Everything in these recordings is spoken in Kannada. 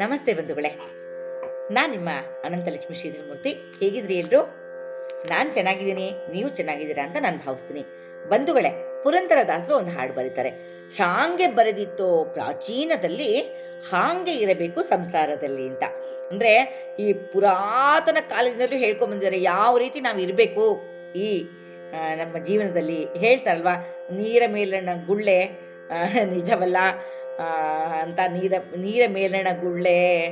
ನಮಸ್ತೆ ಬಂಧುಗಳೇ. ನಾನು ನಿಮ್ಮ ಅನಂತಲಕ್ಷ್ಮಿ ಶ್ರೀಧರಮೂರ್ತಿ. ಹೇಗಿದ್ರಿ ಎಲ್ರು? ನಾನು ಚೆನ್ನಾಗಿದ್ದೀನಿ, ನೀವು ಚೆನ್ನಾಗಿದ್ದೀರಾ ಅಂತ ನಾನು ಭಾವಿಸ್ತೀನಿ. ಬಂಧುಗಳೇ ಪುರಂದರದಾಸರು ಒಂದು ಹಾಡು ಬರೀತಾರೆ. ಹಾಂಗೆ ಬರೆದಿತ್ತು ಪ್ರಾಚೀನದಲ್ಲಿ ಹಾಂಗೆ ಇರಬೇಕು ಸಂಸಾರದಲ್ಲಿ ಅಂತ. ಅಂದ್ರೆ ಈ ಪುರಾತನ ಕಾಲದಿಂದಲೂ ಹೇಳ್ಕೊಂಡ್ ಬಂದಿದ್ದಾರೆ ಯಾವ ರೀತಿ ನಾವು ಇರಬೇಕು? ಈ ನಮ್ಮ ಜೀವನದಲ್ಲಿ ಹೇಳ್ತಾರಲ್ವಾ, ನೀರ ಮೇಲಣ್ಣ ಗುಳ್ಳೆ ನಿಜವಲ್ಲ ಅಂತ ನೀರ ನೀರ ಮೇಲಣ ಗುಳ್ಳೆ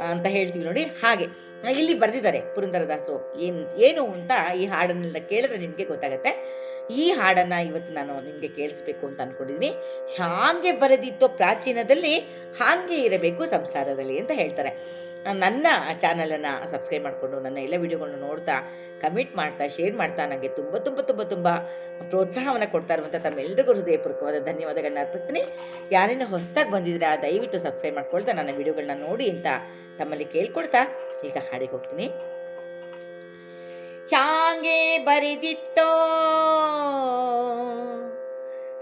ಅಂತ ಹೇಳ್ತೀವಿ ನೋಡಿ. ಹಾಗೆ, ಇಲ್ಲಿ ಬರೆದಿದ್ದಾರೆ ಪುರಂದರದಾಸರು. ಏನು ಏನು ಅಂತ ಈ ಹಾಡನ್ನೆಲ್ಲ ಕೇಳಿದ್ರೆ ನಿಮಗೆ ಗೊತ್ತಾಗುತ್ತೆ. ಈ ಹಾಡನ್ನ ಇವತ್ತು ನಾನು ನಿಮಗೆ ಕೇಳಿಸ್ಬೇಕು ಅಂತ ಅನ್ಕೊಂಡಿದ್ದೀನಿ ಹಾಗೆ ಬರೆದಿತ್ತು ಪ್ರಾಚೀನದಲ್ಲಿ ಹಾಗೆ ಇರಬೇಕು ಸಂಸಾರದಲ್ಲಿ ಅಂತ ಹೇಳ್ತಾರೆ. ನನ್ನ ಚಾನಲನ್ನು ಸಬ್ಸ್ಕ್ರೈಬ್ ಮಾಡಿಕೊಂಡು ನನ್ನ ಎಲ್ಲ ವಿಡಿಯೋಗಳನ್ನ ನೋಡ್ತಾ ಕಮೆಂಟ್ ಮಾಡ್ತಾ ಶೇರ್ ಮಾಡ್ತಾ ನನಗೆ ತುಂಬ ತುಂಬ ತುಂಬ ತುಂಬ ಪ್ರೋತ್ಸಾಹವನ್ನು ಕೊಡ್ತಾ ಇರುವಂಥ ತಮ್ಮೆಲ್ಲರಿಗೂ ಹೃದಯಪೂರ್ವಕವಾದ ಧನ್ಯವಾದಗಳನ್ನ ಅರ್ಪಿಸ್ತೀನಿ. ಯಾರೇನೋ ಹೊಸದಾಗಿ ಬಂದಿದ್ರೆ ದಯವಿಟ್ಟು ಸಬ್ಸ್ಕ್ರೈಬ್ ಮಾಡ್ಕೊಳ್ತಾ ನನ್ನ ವಿಡಿಯೋಗಳನ್ನ ನೋಡಿ ಅಂತ ತಮ್ಮಲ್ಲಿ ಕೇಳ್ಕೊಳ್ತಾ ಈಗ ಹಾಡಿಗೆ ಹೋಗ್ತೀನಿ. ಹ್ಯಾಂಗೆ ಬರೆದಿತ್ತೋ?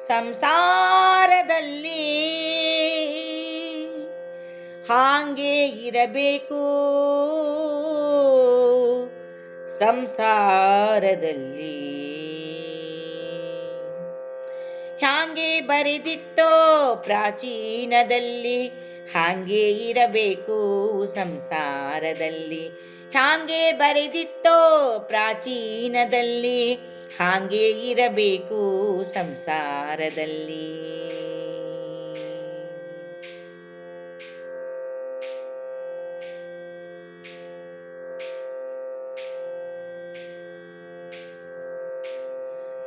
ಸಂಸಾರದಲ್ಲಿ ಹಾಂಗೆ ಇರಬೇಕು? ಸಂಸಾರದಲ್ಲಿ ಹ್ಯಾಂಗೆ ಬರೆದಿತ್ತೋ? ಪ್ರಾಚೀನದಲ್ಲಿ ಹಾಗೆ ಇರಬೇಕು ಸಂಸಾರದಲ್ಲಿ. ಹ್ಯಾಂಗೆ ಬರೆದಿತ್ತೋ ಪ್ರಾಚೀನದಲ್ಲಿ. ಹಾಗೆ ಇರಬೇಕು ಸಂಸಾರದಲ್ಲಿ.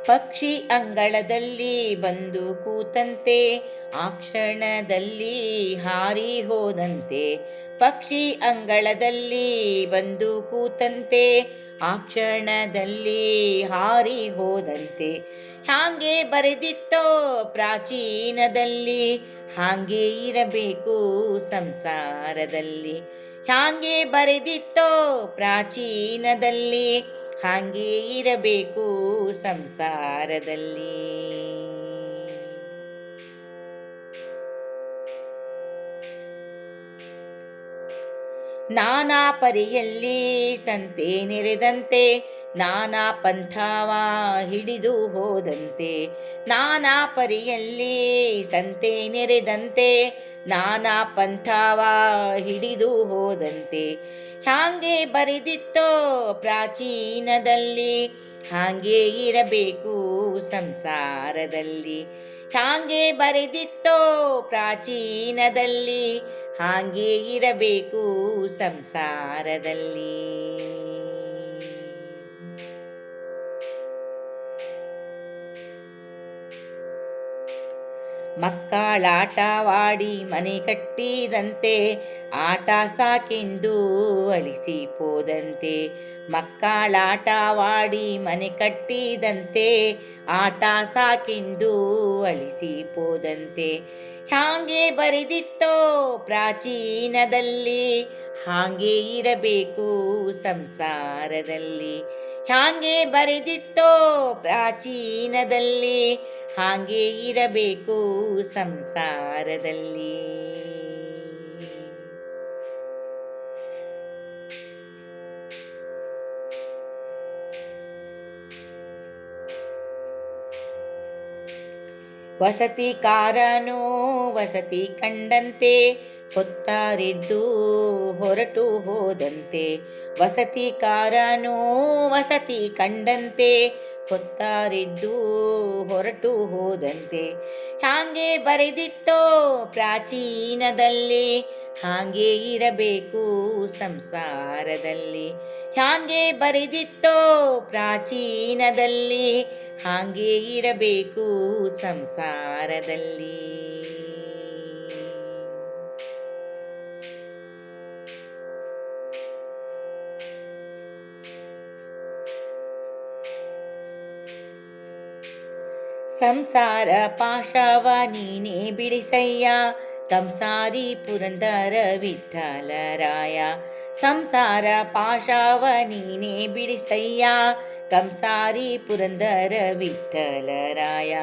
ಪಕ್ಷಿ ಅಂಗಳದಲ್ಲಿ ಬಂದು ಕೂತಂತೆ ಆ ಕ್ಷಣದಲ್ಲಿ ಹಾರಿ ಹೋದಂತೆ. ಪಕ್ಷಿ ಅಂಗಳದಲ್ಲಿ ಬಂದು ಕೂತಂತೆ, ಆ ಕ್ಷಣದಲ್ಲಿ ಹಾರಿ ಹೋದಂತೆ. ಹಾಗೆ ಬರೆದಿತ್ತೋ ಪ್ರಾಚೀನದಲ್ಲಿ ಹಾಗೆ ಇರಬೇಕು ಸಂಸಾರದಲ್ಲಿ. ಹಾಗೆ ಬರೆದಿತ್ತೋ ಪ್ರಾಚೀನದಲ್ಲಿ ಹಾಗೆ ಇರಬೇಕು ಸಂಸಾರದಲ್ಲಿ. ನಾನಾ ಪರಿಯಲ್ಲಿ ಸಂತೆ ನೆರೆದಂತೆ ನಾನಾ ಪಂಥಾವ ಹಿಡಿದು ಹೋದಂತೆ ನಾನಾ ಪರಿಯಲ್ಲಿ ಸಂತೆ ನೆರೆದಂತೆ ನಾನಾ ಪಂಥಾವ ಹಿಡಿದು ಹೋದಂತೆ. ಹಾಗೆ ಬರೆದಿತ್ತೋ ಪ್ರಾಚೀನದಲ್ಲಿ ಹಾಗೆ ಇರಬೇಕು ಸಂಸಾರದಲ್ಲಿ. ಹಾಗೆ ಬರೆದಿತ್ತೋ ಪ್ರಾಚೀನದಲ್ಲಿ ಹಾಗೆ ಇರಬೇಕು ಸಂಸಾರದಲ್ಲಿ. ಮಕ್ಕಳಾಟವಾಡಿ ಮನೆ ಕಟ್ಟಿದಂತೆ, ಆಟ ಸಾಕೆಂದು ಅಳಿಸಿ ಹೋದಂತೆ. ಮಕ್ಕಳಾಟವಾಡಿ ಮನೆ ಕಟ್ಟಿದಂತೆ, ಆಟ ಸಾಕೆಂದು ಅಳಿಸಿ ಹೋದಂತೆ. ಹಾಗೆ ಬರೆದಿತ್ತೋ ಪ್ರಾಚೀನದಲ್ಲಿ. ಹಾಗೆ ಇರಬೇಕು ಸಂಸಾರದಲ್ಲಿ. ಹಾಗೆ ಬರೆದಿತ್ತೋ ಪ್ರಾಚೀನದಲ್ಲಿ. ಹಾಗೆ ಇರಬೇಕು ಸಂಸಾರದಲ್ಲಿ. ವಸತಿ ಕಾರನು ವಸತಿ ಕಂಡಂತೆ ಹೊತ್ತಾರಿದ್ದು ಹೊರಟು ಹೋದಂತೆ. ವಸತಿ ಕಾರನು ವಸತಿ ಕಂಡಂತೆ ಹೊತ್ತಾರಿದ್ದು ಹೊರಟು ಹೋದಂತೆ. ಹಾಗೆ ಬರೆದಿಟ್ಟೋ ಪ್ರಾಚೀನದಲ್ಲಿ, ಹಾಗೆ ಇರಬೇಕು ಸಂಸಾರದಲ್ಲಿ. ಹಾಗೆ ಬರೆದಿತ್ತೋ ಪ್ರಾಚೀನದಲ್ಲಿ ಹಾಗೆ ಇರಬೇಕು ಸಂಸಾರದಲ್ಲಿ. ಸಂಸಾರ ಪಾಶವ ನೀನೇ ಬಿಡಿಸಯ್ಯ ಸಂಸಾರಿ ಪುರಂದರ ವಿಠಲರಾಯ ಸಂಸಾರ ಪಾಶವ ನೀನೇ ಬಿಡಿಸಯ್ಯ ಕಂಸಾರಿ ಪುರಂದರ ವಿಠಲರಾಯ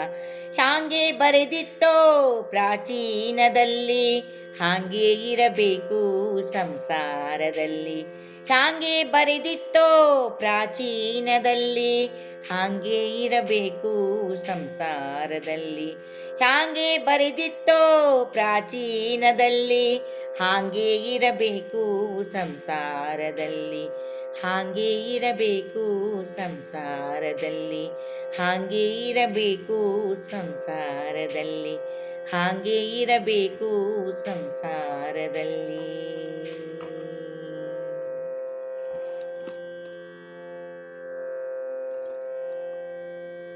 ಹಾಂಗೆ ಬರೆದಿತ್ತೋ ಪ್ರಾಚೀನದಲ್ಲಿ ಹಾಗೆ ಇರಬೇಕು ಸಂಸಾರದಲ್ಲಿ. ಹಾಗೆ ಬರೆದಿತ್ತೋ ಪ್ರಾಚೀನದಲ್ಲಿ ಹಾಗೆ ಇರಬೇಕು ಸಂಸಾರದಲ್ಲಿ. ಹಾಗೆ ಬರೆದಿತ್ತೋ ಪ್ರಾಚೀನದಲ್ಲಿ ಹಾಗೆ ಇರಬೇಕು ಸಂಸಾರದಲ್ಲಿ. ಹಾಗೆ ಇರಬೇಕು ಸಂಸಾರದಲ್ಲಿ ಹಾಗೆ ಇರಬೇಕು ಸಂಸಾರದಲ್ಲಿ ಹಾಗೆ ಇರಬೇಕು ಸಂಸಾರದಲ್ಲಿ.